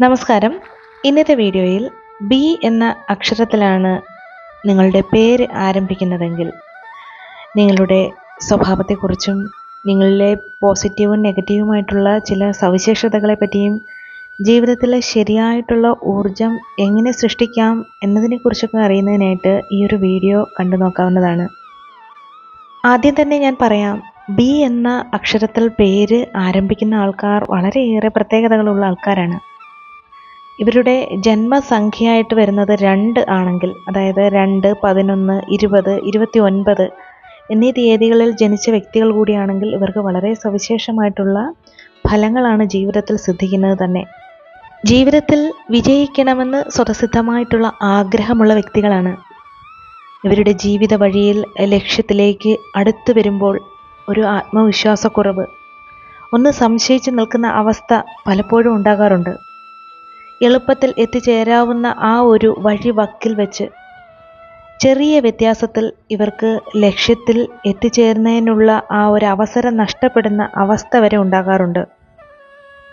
നമസ്കാരം. ഇന്നത്തെ വീഡിയോയിൽ ബി എന്ന അക്ഷരത്തിലാണ് നിങ്ങളുടെ പേര് ആരംഭിക്കുന്നതെങ്കിൽ നിങ്ങളുടെ സ്വഭാവത്തെക്കുറിച്ചും നിങ്ങളിലെ പോസിറ്റീവും നെഗറ്റീവുമായിട്ടുള്ള ചില സവിശേഷതകളെ പറ്റിയും ജീവിതത്തിലെ ശരിയായിട്ടുള്ള ഊർജം എങ്ങനെ സൃഷ്ടിക്കാം എന്നതിനെക്കുറിച്ചൊക്കെ അറിയുന്നതിനായിട്ട് ഈ ഒരു വീഡിയോ കണ്ടു നോക്കാവുന്നതാണ്. ആദ്യം തന്നെ ഞാൻ പറയാം ബി എന്ന അക്ഷരത്തിൽ പേര് ആരംഭിക്കുന്ന ആൾക്കാർ വളരെയേറെ പ്രത്യേകതകളുള്ള ആൾക്കാരാണ്. ഇവരുടെ ജന്മസംഖ്യയായിട്ട് വരുന്നത് രണ്ട് ആണെങ്കിൽ അതായത് രണ്ട് പതിനൊന്ന് ഇരുപത് ഇരുപത്തി ഒൻപത് എന്നീ തീയതികളിൽ ജനിച്ച വ്യക്തികൾ കൂടിയാണെങ്കിൽ ഇവർക്ക് വളരെ സവിശേഷമായിട്ടുള്ള ഫലങ്ങളാണ് ജീവിതത്തിൽ സിദ്ധിക്കുന്നത് തന്നെ. ജീവിതത്തിൽ വിജയിക്കണമെന്ന് സ്വതസിദ്ധമായിട്ടുള്ള ആഗ്രഹമുള്ള വ്യക്തികളാണ്. ഇവരുടെ ജീവിത വഴിയിൽ ലക്ഷ്യത്തിലേക്ക് അടുത്തു വരുമ്പോൾ ഒരു ആത്മവിശ്വാസക്കുറവ്. ഒന്ന് സംശയിച്ച് നിൽക്കുന്ന അവസ്ഥ പലപ്പോഴും ഉണ്ടാകാറുണ്ട്. എളുപ്പത്തിൽ എത്തിച്ചേരാവുന്ന ആ ഒരു വഴി വക്കിൽ വെച്ച്. ചെറിയ വ്യത്യാസത്തിൽ ഇവർക്ക് ലക്ഷ്യത്തിൽ എത്തിച്ചേരുന്നതിനുള്ള ആ ഒരു അവസരം നഷ്ടപ്പെടുന്ന അവസ്ഥ വരെ ഉണ്ടാകാറുണ്ട്.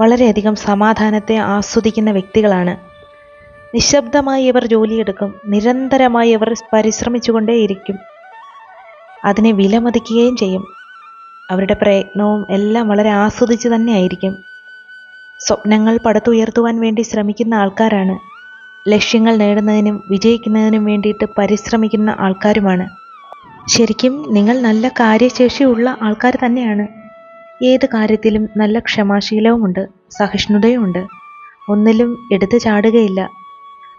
വളരെയധികം സമാധാനത്തെ ആസ്വദിക്കുന്ന വ്യക്തികളാണ്. നിശബ്ദമായി ഇവർ ജോലിയെടുക്കും. നിരന്തരമായി ഇവർ പരിശ്രമിച്ചുകൊണ്ടേയിരിക്കും. അതിനെ വിലമതിക്കുകയും ചെയ്യും. അവരുടെ പ്രയത്നവും എല്ലാം വളരെ ആസ്വദിച്ച് തന്നെ ആയിരിക്കും സ്വപ്നങ്ങൾ പടുത്തുയർത്തുവാൻ വേണ്ടി ശ്രമിക്കുന്ന ആൾക്കാരാണ്. ലക്ഷ്യങ്ങൾ നേടുന്നതിനും വിജയിക്കുന്നതിനും വേണ്ടിയിട്ട് പരിശ്രമിക്കുന്ന ആൾക്കാരുമാണ്. ശരിക്കും നിങ്ങൾ നല്ല കാര്യശേഷിയുള്ള ആൾക്കാർ തന്നെയാണ്. ഏത് കാര്യത്തിലും നല്ല ക്ഷമാശീലവുമുണ്ട് സഹിഷ്ണുതയുമുണ്ട്. ഒന്നിലും എടുത്തു ചാടുകയില്ല.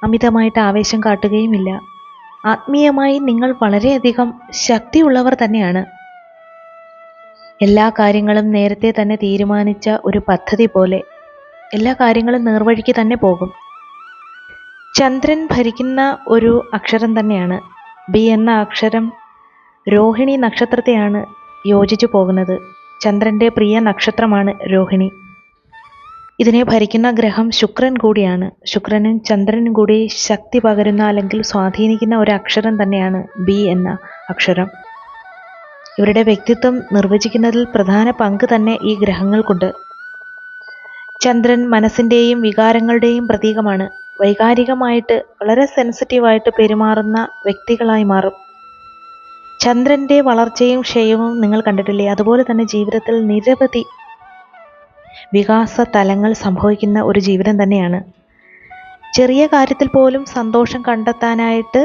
അമിതമായിട്ട് ആവേശം കാട്ടുകയുമില്ല. ആത്മീയമായി നിങ്ങൾ വളരെയധികം ശക്തിയുള്ളവർ തന്നെയാണ്. എല്ലാ കാര്യങ്ങളും നേരത്തെ തന്നെ തീരുമാനിച്ച ഒരു പദ്ധതി പോലെ എല്ലാ കാര്യങ്ങളും നേർവഴിക്ക് തന്നെ പോകും. ചന്ദ്രൻ ഭരിക്കുന്ന ഒരു അക്ഷരം തന്നെയാണ്. ബി എന്ന അക്ഷരം രോഹിണി നക്ഷത്രത്തെയാണ് യോജിച്ചു പോകുന്നത്. ചന്ദ്രന്റെ പ്രിയ നക്ഷത്രമാണ് രോഹിണി. ഇതിനെ ഭരിക്കുന്ന ഗ്രഹം ശുക്രൻ കൂടിയാണ്. ശുക്രനും ചന്ദ്രനും കൂടി ശക്തി പകരുന്ന അല്ലെങ്കിൽ സ്വാധീനിക്കുന്ന ഒരു അക്ഷരം തന്നെയാണ് ബി എന്ന അക്ഷരം. ഇവരുടെ വ്യക്തിത്വം നിർവചിക്കുന്നതിൽ പ്രധാന പങ്ക് തന്നെ ഈ ഗ്രഹങ്ങൾക്കുണ്ട്. ചന്ദ്രൻ മനസ്സിന്റെയും വികാരങ്ങളുടെയും പ്രതീകമാണ്. വൈകാരികമായിട്ട് വളരെ സെൻസിറ്റീവായിട്ട് പെരുമാറുന്ന വ്യക്തികളായി മാറും. ചന്ദ്രന്റെ വളർച്ചയും ക്ഷയവും നിങ്ങൾ കണ്ടിട്ടില്ലേ? അതുപോലെ തന്നെ ജീവിതത്തിൽ നിരവധി വികാസ തലങ്ങൾ സംഭവിക്കുന്ന ഒരു ജീവിതം തന്നെയാണ്. ചെറിയ കാര്യത്തിൽ പോലും സന്തോഷം കണ്ടെത്താനായിട്ട്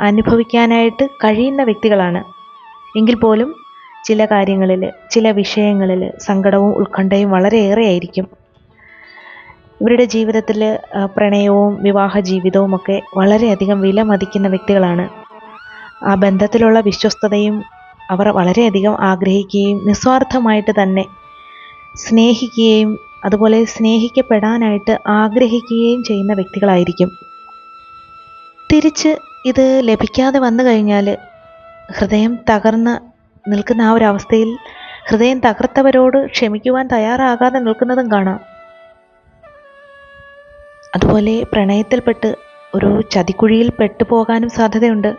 അനുഭവിക്കാനായിട്ട് കഴിയുന്ന വ്യക്തികളാണ്. എങ്കിൽ പോലും ചില കാര്യങ്ങളിൽ ചില വിഷയങ്ങളിൽ സങ്കടവും ഉത്കണ്ഠയും വളരെയേറെയായിരിക്കും ഇവരുടെ ജീവിതത്തിൽ പ്രണയവും വിവാഹ ജീവിതവും ഒക്കെ വളരെയധികം വില മതിക്കുന്ന വ്യക്തികളാണ്. ആ ബന്ധത്തിലുള്ള വിശ്വസ്തതയും അവർ വളരെയധികം ആഗ്രഹിക്കുകയും നിസ്വാർത്ഥമായിട്ട് തന്നെ സ്നേഹിക്കുകയും അതുപോലെ സ്നേഹിക്കപ്പെടാനായിട്ട് ആഗ്രഹിക്കുകയും ചെയ്യുന്ന വ്യക്തികളായിരിക്കും. തിരിച്ച് ഇത് ലഭിക്കാതെ വന്നു കഴിഞ്ഞാൽ ഹൃദയം തകർന്ന് നിൽക്കുന്ന ആ ഒരു അവസ്ഥയിൽ ഹൃദയം തകർത്തവരോട് ക്ഷമിക്കുവാൻ തയ്യാറാകാതെ നിൽക്കുന്നതും കാണാം. അതുപോലെ പ്രണയത്തിൽപ്പെട്ട് ഒരു ചതിക്കുഴിയിൽ പെട്ടുപോകാനും സാധ്യതയുണ്ട്.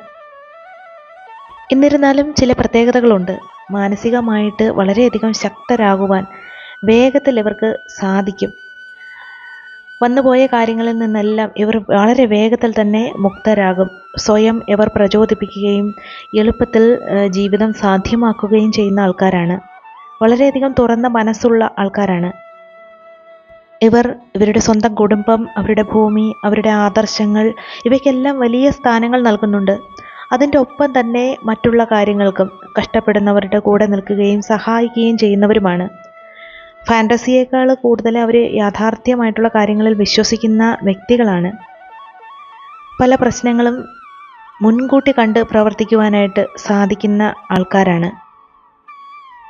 എന്നിരുന്നാലും ചില പ്രത്യേകതകളുണ്ട്. മാനസികമായിട്ട് വളരെയധികം ശക്തരാകുവാൻ വേഗത്തിൽ ഇവർക്ക് സാധിക്കും. വന്നുപോയ കാര്യങ്ങളിൽ നിന്നെല്ലാം ഇവർ വളരെ വേഗത്തിൽ തന്നെ മുക്തരാകും. സ്വയം ഇവർ പ്രചോദിപ്പിക്കുകയും എളുപ്പത്തിൽ ജീവിതം സാധ്യമാക്കുകയും ചെയ്യുന്ന ആൾക്കാരാണ്. വളരെയധികം തുറന്ന മനസ്സുള്ള ആൾക്കാരാണ്. ഇവർ ഇവരുടെ സ്വന്തം കുടുംബം അവരുടെ ഭൂമി അവരുടെ ആദർശങ്ങൾ ഇവയ്ക്കെല്ലാം വലിയ സ്ഥാനങ്ങൾ നൽകുന്നുണ്ട്. അതിന്റെ ഒപ്പം തന്നെ മറ്റുള്ള കാര്യങ്ങൾക്കും കഷ്ടപ്പെടുന്നവരുടെ കൂടെ നിൽക്കുകയും സഹായിക്കുകയും ചെയ്യുന്നവരുമാണ്. ഫാന്റസിയേക്കാൾ കൂടുതൽ അവർ യാഥാർത്ഥ്യമായിട്ടുള്ള കാര്യങ്ങളിൽ വിശ്വസിക്കുന്ന വ്യക്തികളാണ്. പല പ്രശ്നങ്ങളും മുൻകൂട്ടി കണ്ട് പ്രവർത്തിക്കുവാനായിട്ട് സാധിക്കുന്ന ആൾക്കാരാണ്.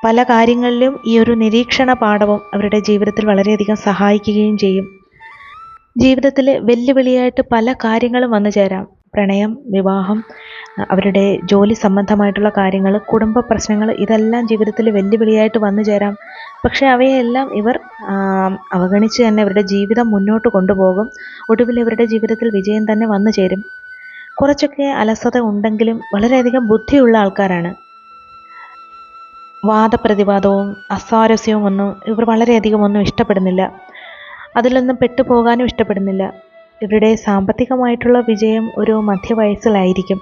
പല കാര്യങ്ങളിലും ഈ ഒരു നിരീക്ഷണ പാഠവും അവരുടെ ജീവിതത്തിൽ വളരെയധികം സഹായിക്കുകയും ചെയ്യും. ജീവിതത്തിൽ വെല്ലുവിളിയായിട്ട് പല കാര്യങ്ങളും വന്നു ചേരാം. പ്രണയം വിവാഹം അവരുടെ ജോലി സംബന്ധമായിട്ടുള്ള കാര്യങ്ങൾ കുടുംബ പ്രശ്നങ്ങൾ ഇതെല്ലാം ജീവിതത്തിൽ വെല്ലുവിളിയായിട്ട് വന്നു ചേരാം. പക്ഷേ അവയെല്ലാം ഇവർ അവഗണിച്ച് തന്നെ അവരുടെ ജീവിതം മുന്നോട്ട് കൊണ്ടുപോകും. ഒടുവിൽ ഇവരുടെ ജീവിതത്തിൽ വിജയം തന്നെ വന്നു ചേരും. കുറച്ചൊക്കെ അലസത ഉണ്ടെങ്കിലും വളരെയധികം ബുദ്ധിയുള്ള ആൾക്കാരാണ്. വാദപ്രതിവാദവും അസ്വാരസ്യവും ഒന്നും ഇവർ വളരെയധികം ഒന്നും ഇഷ്ടപ്പെടുന്നില്ല. അതിലൊന്നും പെട്ടുപോകാനും ഇഷ്ടപ്പെടുന്നില്ല. ഇവരുടെ സാമ്പത്തികമായിട്ടുള്ള വിജയം ഒരു മധ്യവയസ്സിലായിരിക്കും.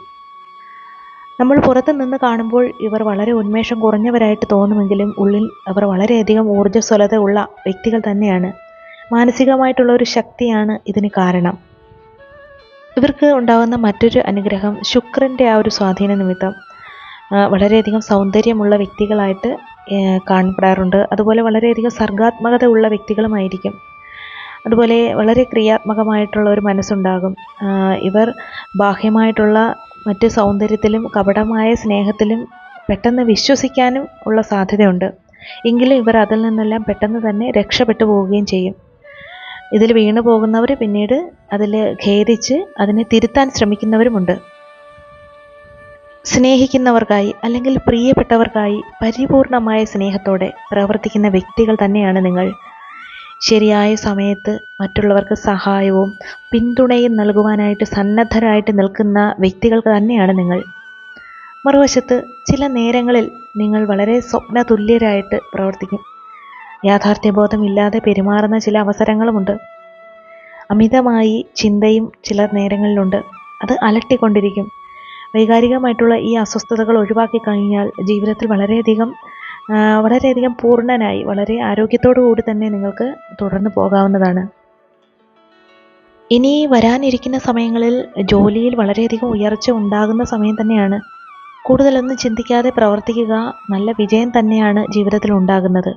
നമ്മൾ പുറത്ത് നിന്ന് കാണുമ്പോൾ ഇവർ വളരെ ഉന്മേഷം കുറഞ്ഞവരായിട്ട് തോന്നുമെങ്കിലും ഉള്ളിൽ അവർ വളരെയധികം ഊർജസ്വലത ഉള്ള വ്യക്തികൾ തന്നെയാണ്. മാനസികമായിട്ടുള്ള ഒരു ശക്തിയാണ് ഇതിന് കാരണം. ഇവർക്ക് ഉണ്ടാകുന്ന മറ്റൊരു അനുഗ്രഹം ശുക്രന്റെ ആ ഒരു സ്വാധീന നിമിത്തം. വളരെയധികം സൗന്ദര്യമുള്ള വ്യക്തികളായിട്ട് കാണപ്പെടാറുണ്ട്. അതുപോലെ വളരെയധികം സർഗാത്മകത ഉള്ള വ്യക്തികളുമായിരിക്കും. അതുപോലെ വളരെ ക്രിയാത്മകമായിട്ടുള്ള ഒരു മനസ്സുണ്ടാകും. ഇവർ ബാഹ്യമായിട്ടുള്ള മറ്റ് സൗന്ദര്യത്തിലും കപടമായ സ്നേഹത്തിലും പെട്ടെന്ന് വിശ്വസിക്കാനും ഉള്ള സാധ്യതയുണ്ട്. എങ്കിലും ഇവർ അതിൽ നിന്നെല്ലാം പെട്ടെന്ന് തന്നെ രക്ഷപ്പെട്ടു പോവുകയും ചെയ്യും. ഇതിൽ വീണു പോകുന്നവർ പിന്നീട് അതിൽ ഖേദിച്ച് അതിനെ തിരുത്താൻ ശ്രമിക്കുന്നവരുമുണ്ട്. സ്നേഹിക്കുന്നവർക്കായി അല്ലെങ്കിൽ പ്രിയപ്പെട്ടവർക്കായി പരിപൂർണമായ സ്നേഹത്തോടെ പ്രവർത്തിക്കുന്ന വ്യക്തികൾ തന്നെയാണ് നിങ്ങൾ. ശരിയായ സമയത്ത് മറ്റുള്ളവർക്ക് സഹായവും പിന്തുണയും നൽകുവാനായിട്ട് സന്നദ്ധരായിട്ട് നിൽക്കുന്ന വ്യക്തികൾ തന്നെയാണ് നിങ്ങൾ. മറുവശത്ത് ചില നേരങ്ങളിൽ നിങ്ങൾ വളരെ സ്വപ്നതുല്യരായിട്ട് പ്രവർത്തിക്കും. യാഥാർത്ഥ്യബോധമില്ലാതെ പെരുമാറുന്ന ചില അവസരങ്ങളുമുണ്ട്. അമിതമായി ചിന്തയും ചില നേരങ്ങളിലുണ്ട്. അത് അലട്ടിക്കൊണ്ടിരിക്കും. വൈകാരികമായിട്ടുള്ള ഈ അസ്വസ്ഥതകൾ ഒഴിവാക്കി കഴിഞ്ഞാൽ ജീവിതത്തിൽ വളരെയധികം വളരെയധികം പൂർണനായി വളരെ ആരോഗ്യത്തോടു കൂടി തന്നെ നിങ്ങൾക്ക് തുടർന്ന് പോകാവുന്നതാണ്. ഇനി വരാനിരിക്കുന്ന സമയങ്ങളിൽ ജോലിയിൽ വളരെയധികം ഉയർച്ച ഉണ്ടാകുന്ന സമയം തന്നെയാണ്. കൂടുതലൊന്നും ചിന്തിക്കാതെ പ്രവർത്തിക്കുക നല്ല വിജയം തന്നെയാണ് ജീവിതത്തിൽ ഉണ്ടാകുന്നത്.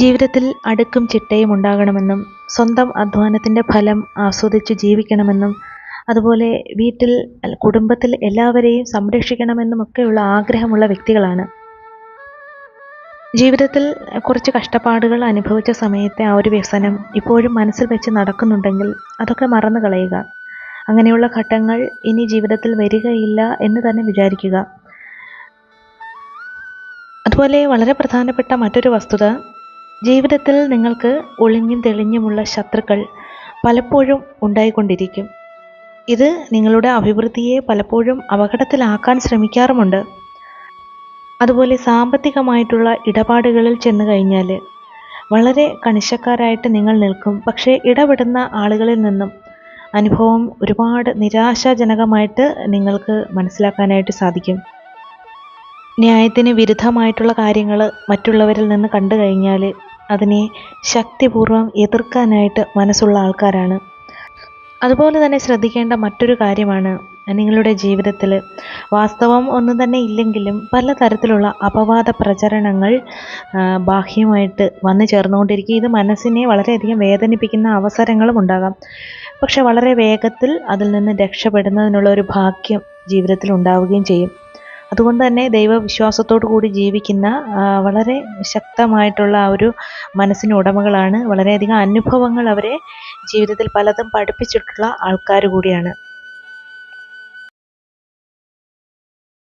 ജീവിതത്തിൽ അടുക്കും ചിട്ടയും ഉണ്ടാകണമെന്നും സ്വന്തം അധ്വാനത്തിന്റെ ഫലം ആസ്വദിച്ച് ജീവിക്കണമെന്നും അതുപോലെ വീട്ടിൽ കുടുംബത്തിൽ എല്ലാവരെയും സംരക്ഷിക്കണമെന്നും ഒക്കെയുള്ള ആഗ്രഹമുള്ള വ്യക്തികളാണ്. ജീവിതത്തിൽ കുറച്ച് കഷ്ടപ്പാടുകൾ അനുഭവിച്ച സമയത്തെ ആ ഒരു വ്യസനം ഇപ്പോഴും മനസ്സിൽ വെച്ച് നടക്കുന്നുണ്ടെങ്കിൽ അതൊക്കെ മറന്നു കളയുക. അങ്ങനെയുള്ള ഘട്ടങ്ങൾ ഇനി ജീവിതത്തിൽ വരികയില്ല എന്ന് തന്നെ വിചാരിക്കുക. അതുപോലെ വളരെ പ്രധാനപ്പെട്ട മറ്റൊരു വസ്തുത ജീവിതത്തിൽ നിങ്ങൾക്ക് ഒളിഞ്ഞും തെളിഞ്ഞുമുള്ള ശത്രുക്കൾ പലപ്പോഴും ഉണ്ടായിക്കൊണ്ടിരിക്കും. ഇത് നിങ്ങളുടെ അഭിവൃദ്ധിയെ പലപ്പോഴും അപകടത്തിലാക്കാൻ ശ്രമിക്കാറുമുണ്ട്. അതുപോലെ സാമ്പത്തികമായിട്ടുള്ള ഇടപാടുകളിൽ ചെന്ന് കഴിഞ്ഞാൽ വളരെ കണിശക്കാരായിട്ട് നിങ്ങൾ നിൽക്കും. പക്ഷേ ഇടപെടുന്ന ആളുകളിൽ നിന്നും അനുഭവം ഒരുപാട് നിരാശാജനകമായിട്ട് നിങ്ങൾക്ക് മനസ്സിലാക്കാനായിട്ട് സാധിക്കും. ന്യായത്തിന് വിരുദ്ധമായിട്ടുള്ള കാര്യങ്ങൾ മറ്റുള്ളവരിൽ നിന്ന് കണ്ടു കഴിഞ്ഞാൽ അതിനെ ശക്തിപൂർവം എതിർക്കാനായിട്ട് മനസ്സുള്ള ആൾക്കാരാണ്. അതുപോലെ തന്നെ ശ്രദ്ധിക്കേണ്ട മറ്റൊരു കാര്യമാണ് നിങ്ങളുടെ ജീവിതത്തിൽ വാസ്തവം ഒന്നും തന്നെ ഇല്ലെങ്കിലും പല തരത്തിലുള്ള അപവാദ പ്രചരണങ്ങൾ ബാഹ്യമായിട്ട് വന്നു ചേർന്നുകൊണ്ടിരിക്കും. ഇത് മനസ്സിനെ വളരെയധികം വേദനിപ്പിക്കുന്ന അവസരങ്ങളും ഉണ്ടാകാം. പക്ഷെ വളരെ വേഗത്തിൽ അതിൽ നിന്ന് രക്ഷപ്പെടുന്നതിനുള്ള ഒരു ഭാഗ്യം ജീവിതത്തിൽ ഉണ്ടാവുകയും ചെയ്യും. അതുകൊണ്ട് തന്നെ ദൈവവിശ്വാസത്തോടു കൂടി ജീവിക്കുന്ന വളരെ ശക്തമായിട്ടുള്ള ആ ഒരു മനസ്സിന് ഉടമകളാണ്. വളരെയധികം അനുഭവങ്ങൾ അവരെ ജീവിതത്തിൽ പലതും പഠിപ്പിച്ചിട്ടുള്ള ആൾക്കാർ കൂടിയാണ്.